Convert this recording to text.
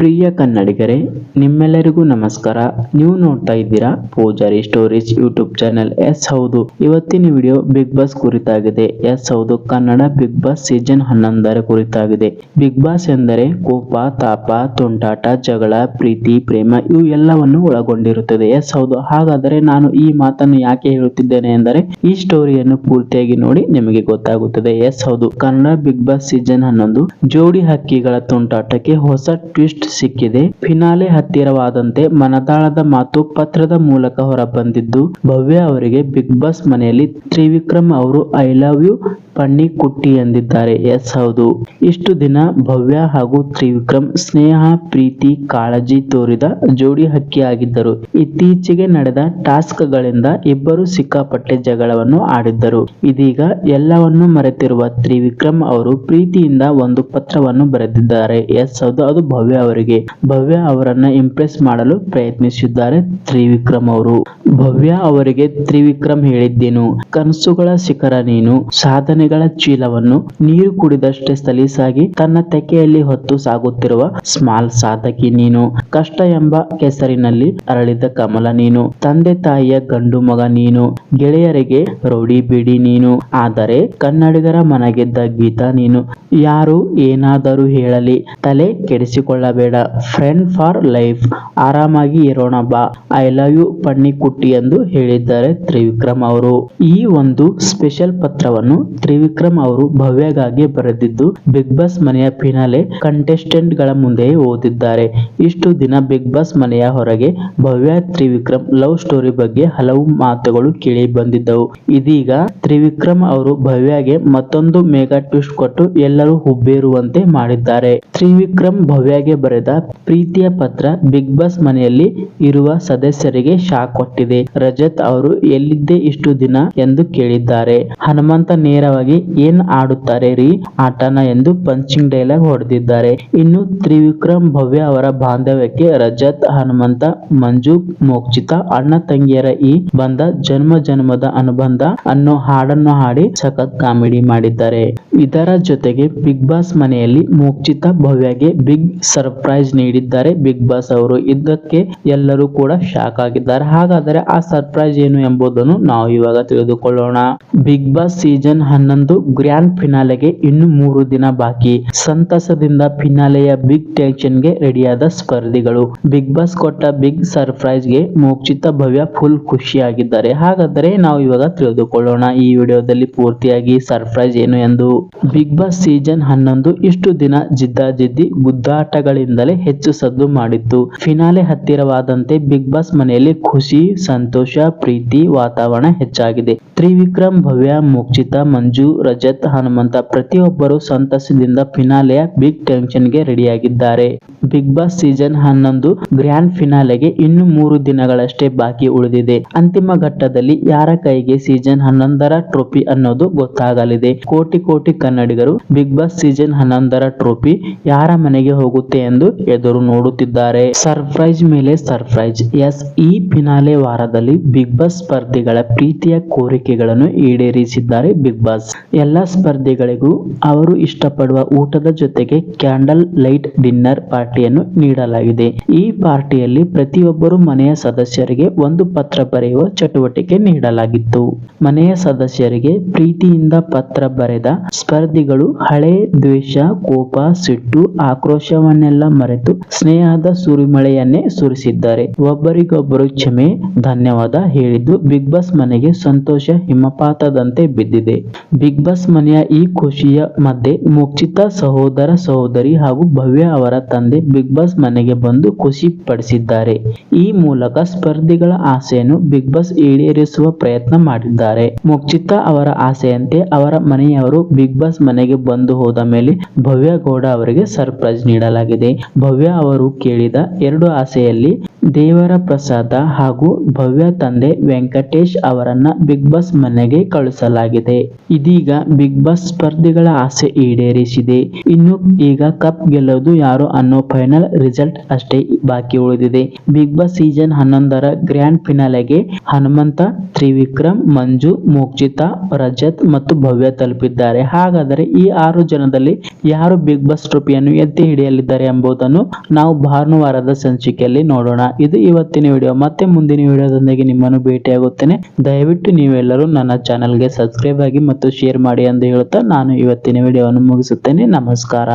ಪ್ರಿಯ ಕನ್ನಡಿಗರೇ, ನಿಮ್ಮೆಲ್ಲರಿಗೂ ನಮಸ್ಕಾರ. ನೀವು ನೋಡ್ತಾ ಇದ್ದೀರಾ Pujari stories YouTube channel yes ಹೌದು. ಇವತ್ತಿನ ವಿಡಿಯೋ ಬಿಗ್ ಬಾಸ್ ಕುರಿತಾಗಿದೆ. ಎಸ್ ಹೌದು, ಕನ್ನಡ ಬಿಗ್ ಬಾಸ್ ಸೀಸನ್ ಹನ್ನೊಂದರ ಕುರಿತಾಗಿದೆ. ಬಿಗ್ ಬಾಸ್ ಎಂದರೆ ಕೋಪ, ತಾಪ, ತುಂಟಾಟ, ಜಗಳ, ಪ್ರೀತಿ, ಪ್ರೇಮ ಇವು ಎಲ್ಲವನ್ನು ಒಳಗೊಂಡಿರುತ್ತದೆ. ಎಸ್ ಹೌದು, ಹಾಗಾದರೆ ನಾನು ಈ ಮಾತನ್ನು ಯಾಕೆ ಹೇಳುತ್ತಿದ್ದೇನೆ ಎಂದರೆ, ಈ ಸ್ಟೋರಿಯನ್ನು ಪೂರ್ತಿಯಾಗಿ ನೋಡಿ ನಿಮಗೆ ಗೊತ್ತಾಗುತ್ತದೆ. ಎಸ್ ಹೌದು, ಕನ್ನಡ ಬಿಗ್ ಬಾಸ್ ಸೀಸನ್ ಹನ್ನೊಂದು ಜೋಡಿ ಹಕ್ಕಿಗಳ ತುಂಟಾಟಕ್ಕೆ ಹೊಸ ಟ್ವಿಸ್ಟ್ ಸಿಕ್ಕಿದೆ. ಫಿನಾಲೆ ಹತ್ತಿರವಾದಂತೆ ಮನತಾಳದ ಮಾತು ಪತ್ರದ ಮೂಲಕ ಹೊರಬಂದಿದ್ದು, ಭವ್ಯ ಅವರಿಗೆ ಬಿಗ್ ಬಾಸ್ ಮನೆಯಲ್ಲಿ ತ್ರಿವಿಕ್ರಮ್ ಅವರು, ಐ ಲವ್ ಯು ಪಣ್ಣಿ ಕುಟ್ಟಿ ಎಂದಿದ್ದಾರೆ. ಎಸ್, ಹೌದು. ಇಷ್ಟು ದಿನ ಭವ್ಯ ಹಾಗೂ ತ್ರಿವಿಕ್ರಮ್ ಸ್ನೇಹ, ಪ್ರೀತಿ, ಕಾಳಜಿ ತೋರಿದ ಜೋಡಿ ಹಕ್ಕಿ ಆಗಿದ್ದರು ಇತ್ತೀಚೆಗೆ ನಡೆದ ಟಾಸ್ಕ್ ಗಳಿಂದ ಇಬ್ಬರು ಸಿಕ್ಕಾಪಟ್ಟೆ ಜಗಳವನ್ನು ಆಡಿದ್ದರು. ಇದೀಗ ಎಲ್ಲವನ್ನು ಮರೆತಿರುವ ತ್ರಿವಿಕ್ರಮ್ ಅವರು ಪ್ರೀತಿಯಿಂದ ಒಂದು ಪತ್ರವನ್ನು ಬರೆದಿದ್ದಾರೆ. ಎಸ್, ಹೌದು. ಅದು ಭವ್ಯ ಅವರಿಗೆ. ಭವ್ಯ ಅವರನ್ನ ಇಂಪ್ರೆಸ್ ಮಾಡಲು ಪ್ರಯತ್ನಿಸಿದ್ದಾರೆ ತ್ರಿವಿಕ್ರಮ್ ಅವರು. ಭವ್ಯ ಅವರಿಗೆ ತ್ರಿವಿಕ್ರಮ್ ಹೇಳಿದ್ದೇನು? ಕನಸುಗಳ ಶಿಖರ ನೀನು, ಸಾಧನೆಗಳ ಚೀಲವನ್ನು ನೀರು ಕುಡಿದಷ್ಟೇ ಸಲೀಸಾಗಿ ತನ್ನ ತೆಕೆಯಲ್ಲಿ ಹೊತ್ತು ಸಾಗುತ್ತಿರುವ ಸ್ಮಾಲ್ ಸಾಧಕಿ ನೀನು, ಕಷ್ಟ ಎಂಬ ಕೆಸರಿನಲ್ಲಿ ಅರಳಿದ ಕಮಲ ನೀನು, ತಂದೆ ತಾಯಿಯ ಗಂಡು ಮಗ ನೀನು, ಗೆಳೆಯರಿಗೆ ರೌಡಿ ಬಿಡಿ ನೀನು, ಆದರೆ ಕನ್ನಡಿಗರ ಮನಗೆದ್ದ ಗೀತ ನೀನು. ಯಾರು ಏನಾದರೂ ಹೇಳಲಿ, ತಲೆ ಕೆಡಿಸಿಕೊಳ್ಳಬೇಡ. ಫ್ರೆಂಡ್ ಫಾರ್ ಲೈಫ್ ಆರಾಮಾಗಿ ಇರೋಣ ಬಾ. ಐ ಲವ್ ಯು ಪಣ್ಣಿ ಕುಟ್ಟಿ ಎಂದು ಹೇಳಿದ್ದಾರೆ ತ್ರಿವಿಕ್ರಮ್ ಅವರು. ಈ ಒಂದು ಸ್ಪೆಷಲ್ ಪತ್ರವನ್ನು ತ್ರಿವಿಕ್ರಮ್ ಅವರು ಭವ್ಯಗಾಗಿ ಬರೆದಿದ್ದು ಬಿಗ್ ಬಾಸ್ ಮನೆಯ ಫಿನಾಲೆ ಕಂಟೆಸ್ಟೆಂಟ್ಗಳ ಮುಂದೆ ಓದಿದ್ದಾರೆ. ಇಷ್ಟು ದಿನ ಬಿಗ್ ಬಾಸ್ ಮನೆಯ ಹೊರಗೆ ಭವ್ಯ ತ್ರಿವಿಕ್ರಮ್ ಲವ್ ಸ್ಟೋರಿ ಬಗ್ಗೆ ಹಲವು ಮಾತುಗಳು ಕೇಳಿ ಬಂದಿದ್ದವು. ಇದೀಗ ತ್ರಿವಿಕ್ರಮ್ ಅವರು ಭವ್ಯಗೆ ಮತ್ತೊಂದು ಮೆಗಾ ಟ್ವಿಸ್ಟ್ ಕೊಟ್ಟು ಎಲ್ಲರೂ ಹುಬ್ಬೇರುವಂತೆ ಮಾಡಿದ್ದಾರೆ. ತ್ರಿವಿಕ್ರಮ್ ಭವ್ಯಗೆ ಬರೆದ ಪ್ರೀತಿಯ ಪತ್ರ ಬಿಗ್ ಬಾಸ್ ಮನೆಯಲ್ಲಿ ಇರುವ ಸದಸ್ಯರಿಗೆ ಶಾಕ್ ಕೊಟ್ಟಿದೆ. ರಜತ್ ಅವರು ಎಲ್ಲಿದ್ದೆ ಇಷ್ಟು ದಿನ ಎಂದು ಕೇಳಿದ್ದಾರೆ. ಹನುಮಂತ ನೇರವಾಗಿ ಏನ್ ಆಡುತ್ತಾರೆ ರೀ? ಆಟನ ಎಂದು ಪಂಚಿಂಗ್ ಡೈಲಾಗ್ ಹೊಡೆದಿದ್ದಾರೆ. ಇನ್ನು ತ್ರಿವಿಕ್ರಮ್ ಭವ್ಯ ಅವರ ಬಾಂಧವ್ಯಕ್ಕೆ ರಜತ್, ಹನುಮಂತ, ಮಂಜು, ಮೋಕ್ಷಿತ, ಅಣ್ಣ ತಂಗಿಯರ ಈ ಬಂಧ ಜನ್ಮ ಜನ್ಮದ ಅನುಬಂಧ ಅನ್ನೋ ಹಾಡನ್ನು ಹಾಡಿ ಸಖತ್ ಕಾಮಿಡಿ ಮಾಡಿದ್ದಾರೆ. ಇದರ ಜೊತೆಗೆ ಬಿಗ್ ಬಾಸ್ ಮನೆಯಲ್ಲಿ ಮೋಕ್ಷಿತ ಭವ್ಯಗೆ ಬಿಗ್ ಸರ್ಪ್ರೈಸ್ ನೀಡಿದ್ದಾರೆ. ಬಿಗ್ ಬಾಸ್ ಅವರು ಇದಕ್ಕೆ ಎಲ್ಲರೂ ಕೂಡ ಶಾಕ್ ಆಗಿದ್ದಾರೆ. ಹಾಗಾದರೆ ಆ ಸರ್ಪ್ರೈಸ್ ಏನು ಎಂಬುದನ್ನು ನಾವು ಇವಾಗ ತಿಳಿದುಕೊಳ್ಳೋಣ. ಬಿಗ್ ಬಾಸ್ ಸೀಸನ್ ಹನ್ನೊಂದು ಗ್ರ್ಯಾಂಡ್ ಫಿನಾಲೆಗೆ ಇನ್ನು ಮೂರು ದಿನ ಬಾಕಿ. ಸಂತಸದಿಂದ ಫಿನಾಲೆಯ ಬಿಗ್ ಟೆನ್ಷನ್ಗೆ ರೆಡಿಯಾದ ಸ್ಪರ್ಧಿಗಳು. ಬಿಗ್ ಬಾಸ್ ಕೊಟ್ಟ ಬಿಗ್ ಸರ್ಪ್ರೈಸ್ಗೆ ಮೋಕ್ಷಿತ ಭವ್ಯ ಫುಲ್ ಖುಷಿಯಾಗಿದ್ದಾರೆ. ಹಾಗಾದರೆ ನಾವು ಇವಾಗ ತಿಳಿದುಕೊಳ್ಳೋಣ. ಈ ವಿಡಿಯೋದಲ್ಲಿ ಪೂರ್ತಿಯಾಗಿ ಸರ್ಪ್ರೈಸ್ ಏನು ಎಂದು. ಬಿಗ್ ಬಾಸ್ ಸೀಸನ್ ಹನ್ನೊಂದು ಇಷ್ಟು ದಿನ ಜಿದ್ದಾಜಿದ್ದಿ ಗುದ್ದಾಟಗಳಿಂದಲೇ ಹೆಚ್ಚು ಸದ್ದು ಮಾಡಿತ್ತು. ಫಿನಾಲೆ ಹತ್ತಿರವಾದಂತೆ ಬಿಗ್ ಬಾಸ್ ಮನೆಯಲ್ಲಿ ಖುಷಿ, ಸಂತೋಷ, ಪ್ರೀತಿ ವಾತಾವರಣ ಹೆಚ್ಚಾಗಿದೆ. ತ್ರಿವಿಕ್ರಮ್, ಭವ್ಯ ಮುಕ್ಷಿತ ಮಂಜು, ರಜತ್, ಹನುಮಂತ ಪ್ರತಿಯೊಬ್ಬರು ಸಂತಸದಿಂದ ಫಿನಾಲೆಯ ಬಿಗ್ ಟೆನ್ಷನ್ಗೆ ರೆಡಿಯಾಗಿದ್ದಾರೆ. ಬಿಗ್ ಬಾಸ್ ಸೀಸನ್ ಹನ್ನೊಂದು ಗ್ರ್ಯಾಂಡ್ ಫಿನಾಲೆಗೆ ಇನ್ನು ಮೂರು ದಿನಗಳಷ್ಟೇ ಬಾಕಿ ಉಳಿದಿದೆ. ಅಂತಿಮ ಘಟ್ಟದಲ್ಲಿ ಯಾರ ಕೈಗೆ ಸೀಸನ್ ಹನ್ನೊಂದರ ಟ್ರೋಫಿ ಅನ್ನೋದು ಗೊತ್ತಾಗಲಿದೆ. ಕೋಟಿ ಕೋಟಿ ಕನ್ನಡಿಗರು ಬಿಗ್ ಬಾಸ್ ಸೀಸನ್ ಹನ್ನೊಂದರ ಟ್ರೋಫಿ ಯಾರ ಮನೆಗೆ ಹೋಗುತ್ತೆ ಎಂದು ಎದುರು ನೋಡುತ್ತಿದ್ದಾರೆ. ಸರ್ಪ್ರೈಸ್ ಮೇಲೆ ಸರ್ಪ್ರೈಸ್. ಎಸ್. ಈ ಫಿನಾಲೆ ವಾರದಲ್ಲಿ ಬಿಗ್ ಬಾಸ್ ಸ್ಪರ್ಧಿಗಳ ಪ್ರೀತಿಯ ಕೋರಿಕೆಗಳನ್ನು ಈಡೇರಿಸಿದ್ದಾರೆ ಬಿಗ್ ಬಾಸ್. ಎಲ್ಲಾ ಸ್ಪರ್ಧಿಗಳಿಗೂ ಅವರು ಇಷ್ಟಪಡುವ ಊಟದ ಜೊತೆಗೆ ಕ್ಯಾಂಡಲ್ ಲೈಟ್ ಡಿನ್ನರ್ ಪಾರ್ಟಿಯನ್ನು ನೀಡಲಾಗಿದೆ. ಈ ಪಾರ್ಟಿಯಲ್ಲಿ ಪ್ರತಿಯೊಬ್ಬರು ಮನೆಯ ಸದಸ್ಯರಿಗೆ ಒಂದು ಪತ್ರ ಬರೆಯುವ ಚಟುವಟಿಕೆ ನೀಡಲಾಗಿತ್ತು. ಮನೆಯ ಸದಸ್ಯರಿಗೆ ಪ್ರೀತಿಯಿಂದ ಪತ್ರ ಬರೆದ ಸ್ಪರ್ಧಿಗಳು ಹಳೆ ದ್ವೇಷ, ಕೋಪ, ಸಿಟ್ಟು, ಆಕ್ರೋಶವನ್ನೆಲ್ಲ ಮರೆತು ಸ್ನೇಹದ ಸುರಿಮಳೆಯನ್ನೇ ಸುರಿಸಿದ್ದಾರೆ. ಒಬ್ಬರಿಗೊಬ್ಬರು ಕ್ಷಮೆ, ಧನ್ಯವಾದ ಹೇಳಿದ್ದು ಬಿಗ್ ಬಾಸ್ ಮನೆಗೆ ಸಂತೋಷ ಹಿಮಪಾತದಂತೆ ಬಿದ್ದಿದೆ. ಬಿಗ್ ಬಾಸ್ ಮನೆಯ ಈ ಖುಷಿಯ ಮಧ್ಯೆ ಮೋಕ್ಷಿತ ಸಹೋದರ ಸಹೋದರಿ ಹಾಗೂ ಭವ್ಯ ಅವರ ತಂದೆ ಬಿಗ್ ಬಾಸ್ ಮನೆಗೆ ಬಂದು ಖುಷಿ ಪಡಿಸಿದ್ದಾರೆ. ಈ ಮೂಲಕ ಸ್ಪರ್ಧಿಗಳ ಆಸೆಯನ್ನು ಬಿಗ್ ಬಾಸ್ ಈಡೇರಿಸುವ ಪ್ರಯತ್ನ ಮಾಡಿದ್ದಾರೆ. ಮೋಕ್ಷಿತಾ ಅವರ ಆಸೆಯಂತೆ ಅವರ ಮನೆಯವರು ಬಿಗ್ ಬಾಸ್ ಮನೆಗೆ ಬಂದು ಹೋದ ಮೇಲೆ ಭವ್ಯ ಗೌಡ ಅವರಿಗೆ ಸರ್ಪ್ರೈಸ್ ನೀಡಲಾಗಿದೆ. ಭವ್ಯ ಅವರು ಕೇಳಿದ ಎರಡು ಆಸೆಯಲ್ಲಿ ದೇವರ ಪ್ರಸಾದ ಹಾಗೂ ಭವ್ಯ ತಂದೆ ವೆಂಕಟೇಶ್ ಅವರನ್ನ ಬಿಗ್ ಬಾಸ್ ಮನೆಗೆ ಕಳುಹಿಸಲಾಗಿದೆ. ಇದೀಗ ಬಿಗ್ ಬಾಸ್ ಸ್ಪರ್ಧಿಗಳ ಆಸೆ ಈಡೇರಿಸಿದೆ. ಇನ್ನು ಈಗ ಕಪ್ ಗೆಲ್ಲೋದು ಯಾರು ಅನ್ನೋ ಫೈನಲ್ ರಿಸಲ್ಟ್ ಅಷ್ಟೇ ಬಾಕಿ ಉಳಿದಿದೆ. ಬಿಗ್ ಬಾಸ್ ಸೀಸನ್ ಹನ್ನೊಂದರ ಗ್ರ್ಯಾಂಡ್ ಫಿನಾಲೆಗೆ ಹನುಮಂತ, ತ್ರಿವಿಕ್ರಮ್, ಮಂಜು, ಮೋಕ್ಷಿತಾ, ರಜತ್ ಮತ್ತು ಭವ್ಯ ತಲುಪಿದ್ದಾರೆ. ಹಾಗಾದರೆ ಈ ಆರು ಜನದಲ್ಲಿ ಯಾರು ಬಿಗ್ ಬಾಸ್ ಟ್ರೋಫಿಯನ್ನು ಎತ್ತಿ ಹಿಡಿಯಲಿದ್ದಾರೆ ಎಂಬುದನ್ನು ನಾವು ಭಾನುವಾರದ ಸಂಚಿಕೆಯಲ್ಲಿ ನೋಡೋಣ. ಇದು ಇವತ್ತಿನ ವಿಡಿಯೋ. ಮತ್ತೆ ಮುಂದಿನ ವಿಡಿಯೋದೊಂದಿಗೆ ನಿಮ್ಮನ್ನು ಭೇಟಿಯಾಗುತ್ತೇನೆ. ದಯವಿಟ್ಟು ನೀವೆಲ್ಲರೂ ನನ್ನ ಚಾನಲ್ಗೆ ಸಬ್ಸ್ಕ್ರೈಬ್ ಆಗಿ ಮತ್ತು ಶೇರ್ ಮಾಡಿ ಎಂದು ಹೇಳುತ್ತಾ ನಾನು ಇವತ್ತಿನ ವಿಡಿಯೋವನ್ನು ಮುಗಿಸುತ್ತೇನೆ. ನಮಸ್ಕಾರ.